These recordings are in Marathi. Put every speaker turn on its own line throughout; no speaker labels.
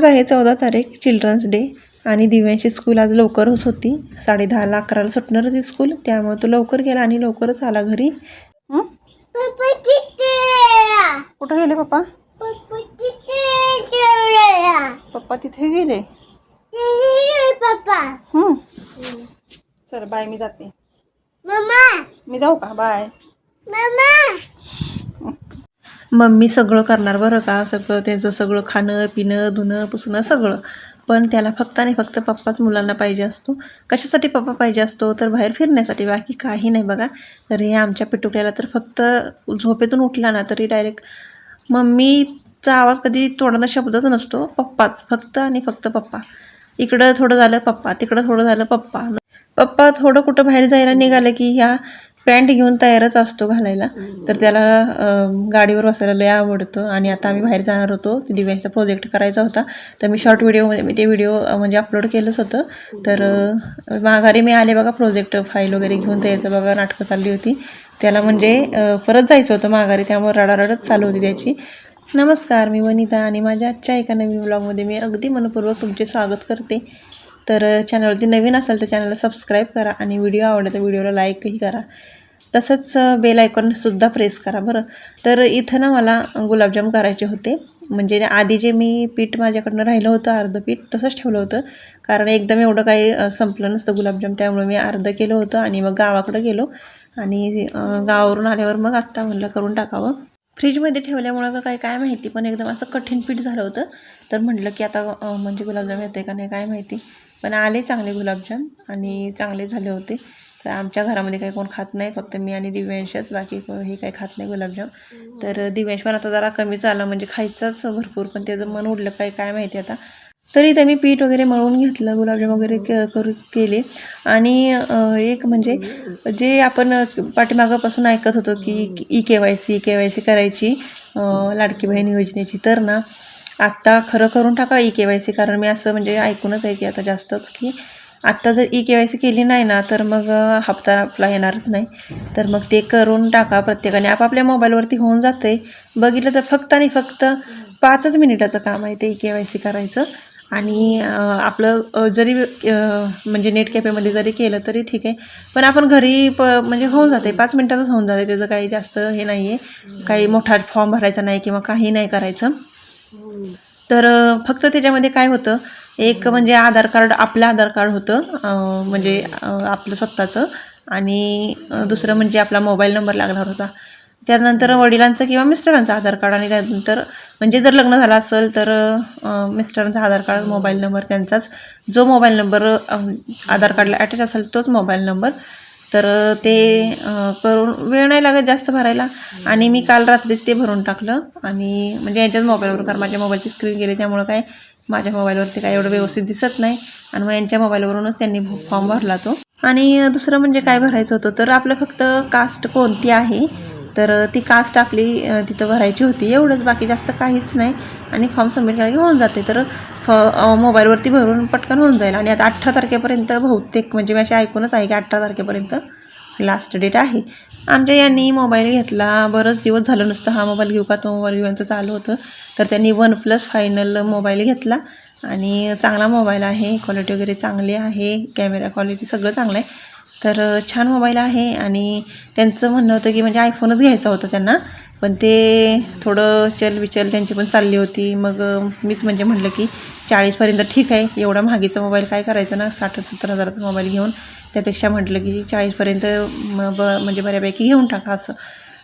आज आहे चौदा तारीख चिल्ड्रन्स डे आणि दिव्यांची स्कूल आज लवकरच होती. साडे दहाला अकराला सुटणार होती स्कूल त्यामुळे तो लवकर गेला आणि लवकरच आला घरी? कुठं गेले पप्पा? पप्पा तिथे गेले?
पप्पा.
हं. चल बाय मी जाते.
मम्मा.
मी जाऊ का? बाय.
मम्मी
सगळं करणार बरं का? सगळं त्यांचं सगळं खाणं पिणं धुणं पुसणं सगळं. पण त्याला फक्त आणि फक्त पप्पाच मुलांना पाहिजे असतो. कशासाठी पप्पा पाहिजे असतो? तर बाहेर फिरण्यासाठी. बाकी काही नाही बघा. तर हे आमच्या पिटुकल्याला तर फक्त झोपेतून उठला ना तरी डायरेक्ट मम्मीचा आवाज कधी तोडणं शब्दच नसतो. पप्पाच. फक्त आणि फक्त पप्पा. इकडं थोडं झालं पप्पा. तिकडं थोडं झालं पप्पा. पप्पा थोडं कुठं बाहेर जायला निघालं की ह्या पॅन्ट घेऊन तयारच असतो घालायला. तर त्याला गाडीवर बसायला लय आवडतं. आणि आता आम्ही बाहेर जाणार होतो. दिव्यांचा प्रोजेक्ट करायचा होता. तर मी शॉर्ट व्हिडिओमध्ये मी ते व्हिडिओ म्हणजे अपलोड केलंच होतं. तर माघारी मी आले बघा प्रोजेक्ट फाईल वगैरे घेऊन. त्याचं बघा नाटकं चालली होती. त्याला म्हणजे परत जायचं होतं माघारी. त्यामुळे रडारडच चालू होती त्याची. नमस्कार मी वनिता. आणि माझ्या आजच्या एका नवीन ब्लॉगमध्ये मी अगदी मनपूर्वक तुमचे स्वागत करते. तर चॅनलवरती नवीन असाल तर चॅनलला सबस्क्राईब करा आणि व्हिडिओ आवडला तर व्हिडिओला लाईकही करा. तसंच बेल आयकॉनसुद्धा प्रेस करा बरं. तर इथं ना मला गुलाबजाम करायचे होते. म्हणजे आधी जे मी पीठ माझ्याकडनं राहिलं होतं अर्धं पीठ तसंच ठेवलं होतं. कारण एकदम एवढं काही संपलं नसतं गुलाबजाम त्यामुळे मी अर्धं केलं होतं आणि मग गावाकडं गेलो. आणि गावावरून आल्यावर मग आत्ता म्हणलं करून टाकावं. फ्रीजमध्ये ठेवल्यामुळं का काय काय माहिती पण एकदम असं कठीण पीठ झालं होतं. तर म्हटलं की आता म्हणजे गुलाबजाम येते का नाही काय माहिती. पण आले चांगले गुलाबजाम आणि चांगले झाले होते. तर आमच्या घरामध्ये काही कोण खात नाही फक्त मी आणि दिव्यांशच बाकी हे काही खात नाही गुलाबजाम. तर दिव्यांश पण आता जरा कमीच आलं म्हणजे खायचाच भरपूर पण त्याचं मन उडलं काय काय माहिती आता. तरी ते मी पीठ वगैरे मळून घेतलं गुलाबजाम वगैरे के करू केले. आणि एक म्हणजे जे आपण पाठीमागापासून ऐकत होतो की E K Y C K Y C करायची लाडकी बहीण योजनेची तर ना आत्ता खरं करून टाका ई के वाय सी कारण मी असं म्हणजे ऐकूनच आहे की आता जास्तच की आत्ता जर ई के वाय सी केली नाही ना तर मग हप्ता आपला येणारच नाही. तर मग ते करून टाका प्रत्येकाने. आपापल्या मोबाईलवरती होऊन जातं आहे बघितलं तर फक्त आणि फक्त पाचच मिनिटाचं काम आहे ते ई के वाय सी करायचं. आणि आपलं जरी म्हणजे नेट कॅफेमध्ये जरी केलं तरी ठीक आहे. पण आपण घरी प म्हणजे होऊन जाते पाच मिनटातच होऊन जाते त्याचं काही जास्त हे नाही आहे काही मोठा फॉर्म भरायचा नाही किंवा काही नाही करायचं. तर फक्त त्याच्यामध्ये काय होतं? एक म्हणजे आधार कार्ड आपलं आधार कार्ड होतं म्हणजे आपलं स्वतःचं. आणि दुसरं म्हणजे आपला मोबाईल नंबर लागणार होता. त्यानंतर वडिलांचं किंवा मिस्टरांचं आधार कार्ड आणि त्यानंतर म्हणजे जर लग्न झालं असेल तर मिस्टरांचा आधार कार्ड मोबाईल नंबर त्यांचाच. जो मोबाईल नंबर आधार कार्डला अटॅच असेल तोच मोबाईल नंबर. तर ते करून वेळ नाही लागत जास्त भरायला. आणि मी काल रात्रीच ते भरून टाकलं. आणि म्हणजे यांच्याच मोबाईलवर कारण माझ्या मोबाईलची स्क्रीन गेली त्यामुळं काय माझ्या मोबाईलवरती काय एवढं व्यवस्थित दिसत नाही. आणि मग यांच्या मोबाईलवरूनच त्यांनी फॉर्म भरला तो. आणि दुसरं म्हणजे काय भरायचं होतं तर आपलं फक्त कास्ट कोणती आहे तर ती कास्ट आपली तिथं भरायची होती. एवढंच बाकी जास्त काहीच नाही. आणि फॉर्म सबमिट करायला होऊन जाते. तर फ मोबाईलवरती भरून पटकन होऊन जाईल. आणि आता अठरा तारखेपर्यंत बहुतेक म्हणजे मी असे ऐकूनच आहे की अठरा तारखेपर्यंत लास्ट डेट आहे. आमच्या यांनी मोबाईल घेतला. बरंच दिवस झालं नुसतं हा मोबाईल घेऊ का तो मोबाईल घेऊ यांचं चालू होतं. तर त्यांनी वन प्लस फायनल मोबाईल घेतला. आणि चांगला मोबाईल आहे. क्वालिटी वगैरे चांगली आहे. कॅमेरा क्वालिटी सगळं चांगलं आहे. तर छान मोबाईल आहे आणि त्यांचं म्हणणं होतं की म्हणजे आयफोनच घ्यायचा होता त्यांना. पण ते थोडं चल विचल त्यांची पण चालली होती. मग मीच म्हणजे म्हटलं की चाळीसपर्यंत ठीक आहे. एवढा महागीचा मोबाईल काय करायचं ना? साठ सत्तर हजाराचा मोबाईल घेऊन. त्यापेक्षा म्हटलं की चाळीसपर्यंत ब म्हणजे बऱ्यापैकी घेऊन टाका असं.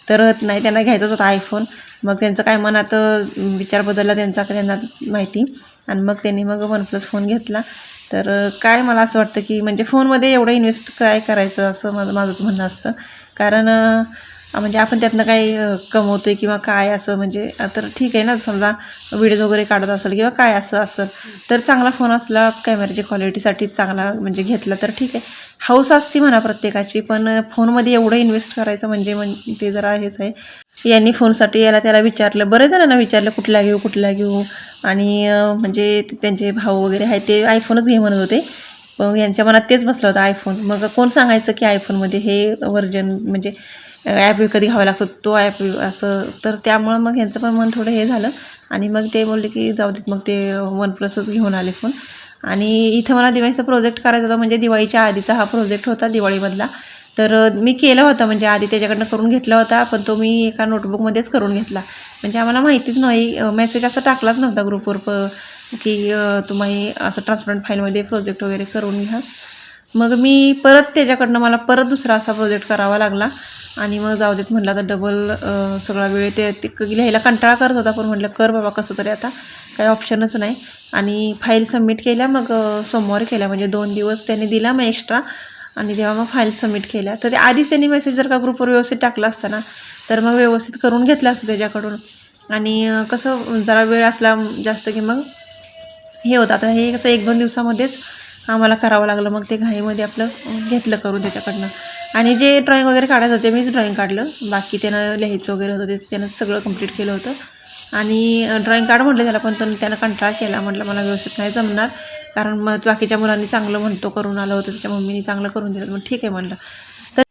तर नाही त्यांना घ्यायचाच होता आयफोन मग त्यांचं काय मनात विचार बदलला त्यांचा त्यांना माहिती. आणि मग त्यांनी मग वन प्लस फोन घेतला. तर काय मला असं वाटतं की म्हणजे फोनमध्ये एवढं इन्व्हेस्ट काय करायचं असं माझं माझं तर म्हणणं असतं. कारण म्हणजे आपण त्यातनं काही कमवतो आहे किंवा काय असं म्हणजे तर ठीक आहे ना समजा व्हिडिओज वगैरे काढत असेल किंवा काय असं असेल तर चांगला फोन असला कॅमेऱ्याची क्वालिटीसाठी चांगला म्हणजे घेतला तर ठीक आहे. हाऊस असती म्हणा प्रत्येकाची पण फोनमध्ये एवढं इन्व्हेस्ट करायचं म्हणजे म्हण ते जरा हेच आहे. यांनी फोनसाठी याला त्याला विचारलं बरेच जणांना विचारलं कुठला घेऊ कुठला घेऊ? आणि म्हणजे ते त्यांचे भाऊ वगैरे आहे ते आयफोनच घे म्हणत होते. मग यांच्या मनात तेच बसलं होतं आयफोन मग कोण सांगायचं की आयफोनमध्ये हे वर्जन म्हणजे ॲप विकत घ्यावा लागतो तो ॲप असं. तर त्यामुळं मग ह्यांचं पण मन थोडं हे झालं. आणि मग ते बोलले की जाऊ देत मग ते वन प्लसच घेऊन आले फोन आणि इथं मला दिवाळीचा प्रोजेक्ट करायचा होता म्हणजे दिवाळीच्या आधीचा हा प्रोजेक्ट होता दिवाळीमधला. तर मी केलं होता. म्हणजे आधी त्याच्याकडनं करून घेतला होता पण तो मी एका नोटबुकमध्येच करून घेतला. म्हणजे आम्हाला माहितीच नाही मेसेज असा टाकलाच नव्हता ग्रुपवर प की तुम्ही असं ट्रान्सपरंट फाईलमध्ये प्रोजेक्ट वगैरे करून घ्या. मग मी परत त्याच्याकडनं मला परत दुसरा असा प्रोजेक्ट करावा लागला. आणि मग जाऊ देत म्हटलं आता डबल सगळा वेळ ते क- लिहायला कंटाळा करत होता. पण म्हटलं कर बाबा कसं तरी आता. काही ऑप्शनच नाही. आणि फाईल सबमिट केल्या मग सोमवारी केल्या. म्हणजे दोन दिवस त्याने दिला मग एक्स्ट्रा आणि तेव्हा मग फाईल सबमिट केल्या तर ते आधीच त्यांनी मेसेज जर का ग्रुपवर व्यवस्थित टाकला असता ना तर मग व्यवस्थित करून घेतलं असतं त्याच्याकडून. आणि कसं जरा वेळ असला जास्त की मग हे होतं. आता हे कसं एक दोन दिवसामध्येच आम्हाला करावं लागलं. मग ते घाईमध्ये आपलं घेतलं करून त्याच्याकडनं. आणि जे ड्रॉईंग वगैरे काढायचं होते मीच ड्रॉईंग काढलं. बाकी त्यानं लिहायचं वगैरे होतं ते त्यानं सगळं कंप्लीट केलं होतं. आणि ड्रॉईंग काढ म्हटलं त्याला पण तो त्यानं कंटाळा केला. म्हटलं मला व्यवस्थित नाही जमणार. कारण मग बाकीच्या मुलांनी चांगलं म्हणतो करून आलं होतं त्याच्या मम्मीने चांगलं करून दिलं. मग ठीक आहे म्हणलं. तर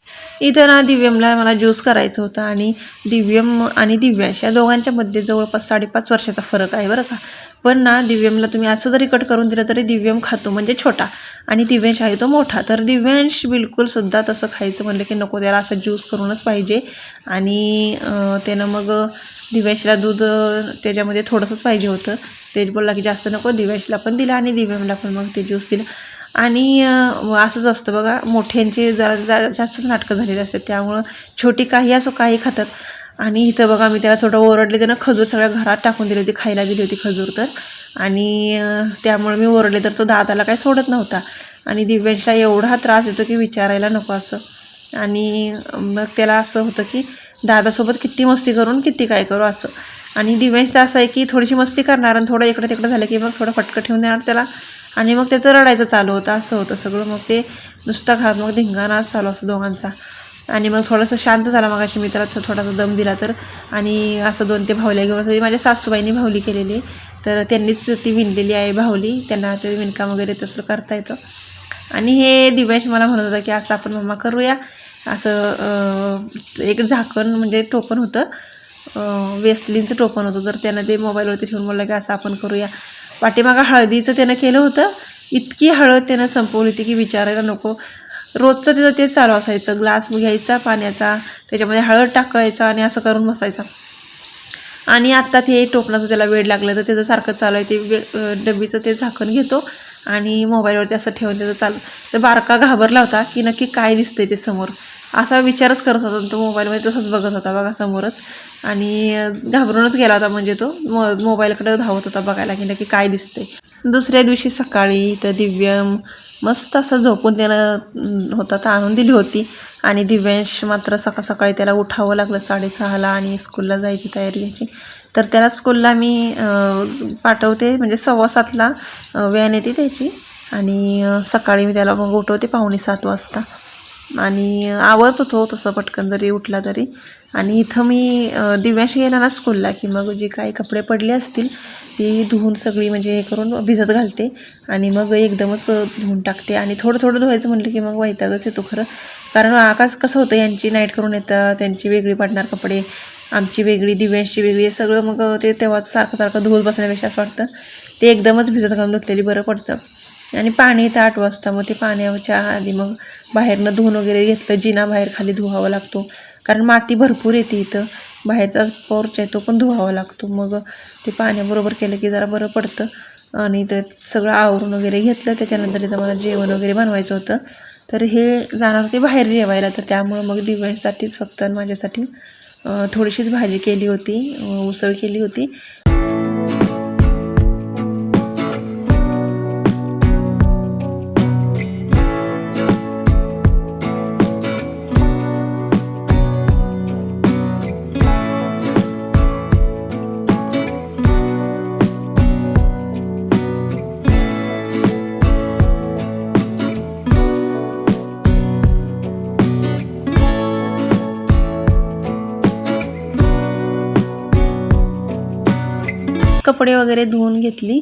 इथं ना दिव्यमला मला ज्यूस करायचं होतं आणि दिव्यम आणि दिव्याश या दोघांच्या मध्ये जवळपास साडेपाच वर्षाचा फरक आहे बरं का. पण ना दिव्यमला तुम्ही असं जरी कट करून दिलं तरी दिव्यम खातो म्हणजे छोटा. आणि दिव्यांश आहे तो मोठा. तर दिव्यांश बिलकुल सुद्धा तसं खायचं म्हणलं की नको त्याला असं ज्यूस करूनच पाहिजे. आणि त्यानं मग दिव्यांशला दूध त्याच्यामध्ये थोडंसंच पाहिजे होतं. ते बोलला की जास्त नको दिव्यांशला पण दिलं आणि दिव्यमला पण मग ते ज्यूस दिलं. आणि असंच असतं बघा मोठ्यांची जरा जरा जास्तच नाटकं झालेली असतात. त्यामुळं छोटी काही असो काही खातात. आणि इथं बघा मी त्याला थोडं ओरडले त्यानं खजूर सगळ्या घरात टाकून दिली होती खायला दिली होती खजूर तर. आणि त्यामुळे मी ओरडले तर तो दादाला काही सोडत नव्हता. आणि दिव्यांशला एवढा त्रास होतो की विचारायला नको असं. आणि मग त्याला असं होतं की दादासोबत किती मस्ती करून किती काय करू असं. आणि दिव्यांशचं असं आहे की थोडीशी मस्ती करणार आणि थोडं इकडं तिकडं झालं की मग थोडं फटकं ठेवून देणार त्याला. आणि मग त्याचं रडायचं चालू होतं असं होतं सगळं. मग ते नुसता घरात मग धिंगाणाच चालू असतो दोघांचा. आणि मग थोडंसं शांत झाला मग अशी मी थोडासा दम दिला तर. आणि असं दोन ते भावल्या घेऊन असं माझ्या सासूबाईंनी भावली केलेली. आहे. तर त्यांनीच ती विणलेली आहे भावली त्यांना ते विणकाम वगैरे तसं करता येतं. आणि हे दिव्याश मला म्हणत होता की असं आपण मम्मा करूया. असं एक झाकण म्हणजे टोपण होतं. अं, वेसलीनचं टोपण होतं. तर त्यानं ते मोबाईलवरती ठेवून बोललं की असं आपण करूया. पाठीमागं हळदीचं त्यानं केलं होतं. इतकी हळद त्यानं संपवली होती की विचारायला नको. रोजचं त्याचं तेच चालू असायचं. ग्लास घ्यायचा पाण्याचा त्याच्यामध्ये हळद टाकायचा आणि असं करून बसायचा. आणि आत्ता ते टोपणाचं त्याला वेळ लागलं तर त्याचं सारखं चालू आहे. ते वे डब्बीचं ते झाकण घेतो आणि मोबाईलवरती असं ठेवून त्याचं चालू. तर बारका घाबरला होता की नक्की काय दिसतंय ते समोर. असा विचारच करत होता तो मोबाईलमध्ये तसंच बघत होता बघा समोरच. आणि घाबरूनच गेला होता म्हणजे तो. मो मोबाईलकडे धावत होता बघायला की नक्की काय दिसते दुसऱ्या दिवशी सकाळी तर दिव्यम मस्त असं झोपून त्यानं होता तर आणून दिली होती. आणि दिव्यांश मात्र सकाळ सकाळी त्याला उठावं लागलं साडेसहाला आणि स्कूलला जायची तयारी घ्यायची. तर त्याला स्कूलला मी पाठवते म्हणजे सव्वा सातला व्यान येते त्याची. आणि सकाळी मी त्याला मग उठवते पाहुणे सात वाजता. आणि आवडत होतो तसं पटकन जरी उठला तरी. आणि इथं मी दिव्याशी येणारा गेला ना स्कूलला की मग जे काही कपडे पडले असतील ती धुवून सगळी म्हणजे हे करून भिजत घालते. आणि मग एकदमच धुवून टाकते. आणि थोडं थोडं धुवायचं म्हटलं की मग वैतागच येतो खरं. कारण आकाश कसं होतं यांची नाईट करून येतं त्यांची वेगळी पडणार कपडे आमची वेगळी दिव्यांची वेगळी सगळं मग ते तेव्हाच सारखं सारखं धुवत बसण्यापेक्षा असं वाटतं. ते एकदमच भिजत घालून धुतलेली बरं पडतं. आणि पाणी येतं आठ वाजता. मग ते पाण्याच्या आधी मग बाहेरनं धुवून वगैरे घेतलं. जिना बाहेर खाली धुवावा लागतो. कारण माती भरपूर येते इथं. बाहेरचा पोर्च आहे तो पण धुवावा लागतो. मग ते पाण्याबरोबर केलं की जरा बरं पडतं. आणि ते सगळं आवरून वगैरे घेतलं. त्याच्यानंतर इथं मला जेवण वगैरे बनवायचं होतं. तर हे जाणार होते बाहेर जेवायला. तर त्यामुळं मग दिव्यांसाठीच फक्त आणि माझ्यासाठी थोडीशीच भाजी केली होती. उसळ केली होती. कपडे वगैरे धुवून घेतली.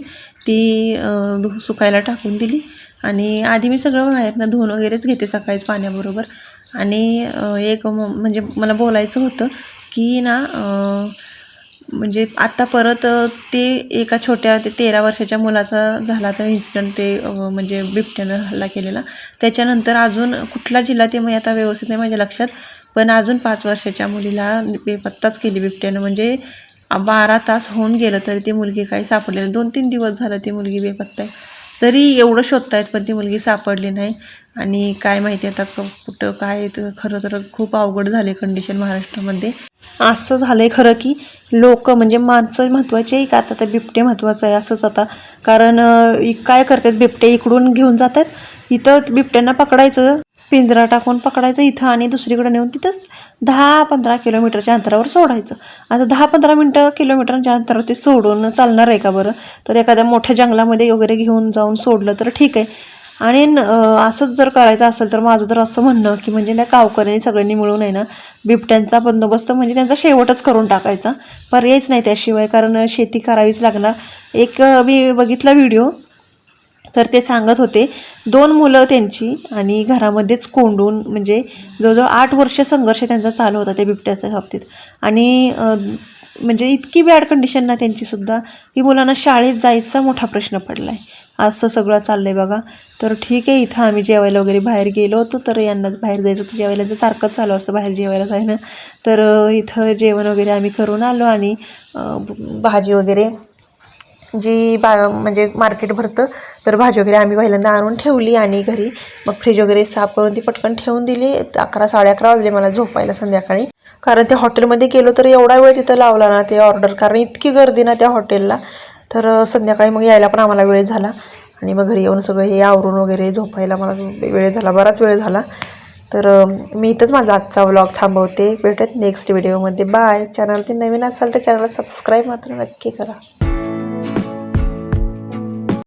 ती धु सुकायला टाकून दिली. आणि आधी मी सगळं बाहेरनं धुवून वगैरेच घेते सकाळीच पाण्याबरोबर. आणि एक म्हणजे मला बोलायचं होतं की ना म्हणजे आत्ता परत ते एका छोट्या ते तेरा वर्षाच्या मुलाचा झाला तर इन्सिडंट ते म्हणजे बिबट्यानं हल्ला केलेला. त्याच्यानंतर अजून कुठला जिल्हा ते मी आता व्यवस्थित नाही माझ्या लक्षात पण अजून पाच वर्षाच्या मुलीला बेपत्ताच केली बिबट्यानं. म्हणजे बारा तास होऊन गेलं तरी ती मुलगी काही सापडलेली दोन तीन दिवस झालं ती मुलगी बेपत्ता आहे. तरी एवढं शोधतायत पण ती मुलगी सापडली नाही. आणि काय माहिती आता क- कुठं काय तर खरं तर खूप अवघड झाले कंडिशन महाराष्ट्रामध्ये. असं झालंय खरं की लोक म्हणजे माणसं महत्त्वाचे आहे का? आता तर बिबटे महत्त्वाचं आहे असंच आता. कारण काय करतात बिबटे इकडून घेऊन जातात. इथं बिबट्यांना पकडायचं. पिंजरा टाकून पकडायचं इथं आणि दुसरीकडे नेऊन तिथंच दहा पंधरा किलोमीटरच्या अंतरावर सोडायचं. आता दहा पंधरा मिनटं किलोमीटरच्या अंतरावर ते सोडून चालणार आहे का बरं? तर एखाद्या मोठ्या जंगलामध्ये वगैरे घेऊन जाऊन सोडलं तर ठीक आहे. आणि न- असंच जर करायचं असेल तर माझं तर असं म्हणणं की म्हणजे त्या गावकऱ्यांनी सगळ्यांनी मिळून आहे ना बिबट्यांचा बंदोबस्त म्हणजे त्यांचा शेवटच करून टाकायचा. पर्यायच नाही त्याशिवाय कारण शेती करावीच लागणार. एक मी बघितला व्हिडिओ तर ते सांगत होते दोन मुलं त्यांची आणि घरामध्येच कोंडून म्हणजे जवळजवळ आठ वर्ष संघर्ष त्यांचा चालू होता त्या बिबट्याच्या बाबतीत. आणि म्हणजे इतकी बॅड कंडिशन ना त्यांचीसुद्धा की मुलांना शाळेत जायचा मोठा प्रश्न पडला आहे असं सगळं चाललं आहे बघा. तर ठीक आहे इथं आम्ही जेवायला वगैरे बाहेर गेलो होतो तर यांना बाहेर जायचं होतं. जेवायला जर सारखंच चालू असतं बाहेर जेवायला जायला तर इथं जेवण वगैरे आम्ही करून आलो आणि भाजी वगैरे जी बा म्हणजे मार्केट भरतं तर भाजी वगैरे आम्ही पहिल्यांदा आणून ठेवली आणि घरी मग फ्रीज वगैरे साफ करून ती पटकन ठेवून दिली. अकरा साडे अकरा वाजले मला झोपायला संध्याकाळी. कारण त्या हॉटेलमध्ये गेलो तर एवढा वेळ तिथं लावला ना ते ऑर्डर कारण इतकी गर्दी ना त्या हॉटेलला तर संध्याकाळी मग यायला पण आम्हाला वेळ झाला. आणि मग घरी येऊन सगळं हे आवरून वगैरे झोपायला मला वेळ झाला बराच वेळ झाला. तर मी इथंच माझा आजचा व्लॉग थांबवते. भेटत नेक्स्ट व्हिडिओमध्ये बाय चॅनल ते नवीन असाल तर चॅनलला सबस्क्राईब मात्र नक्की करा.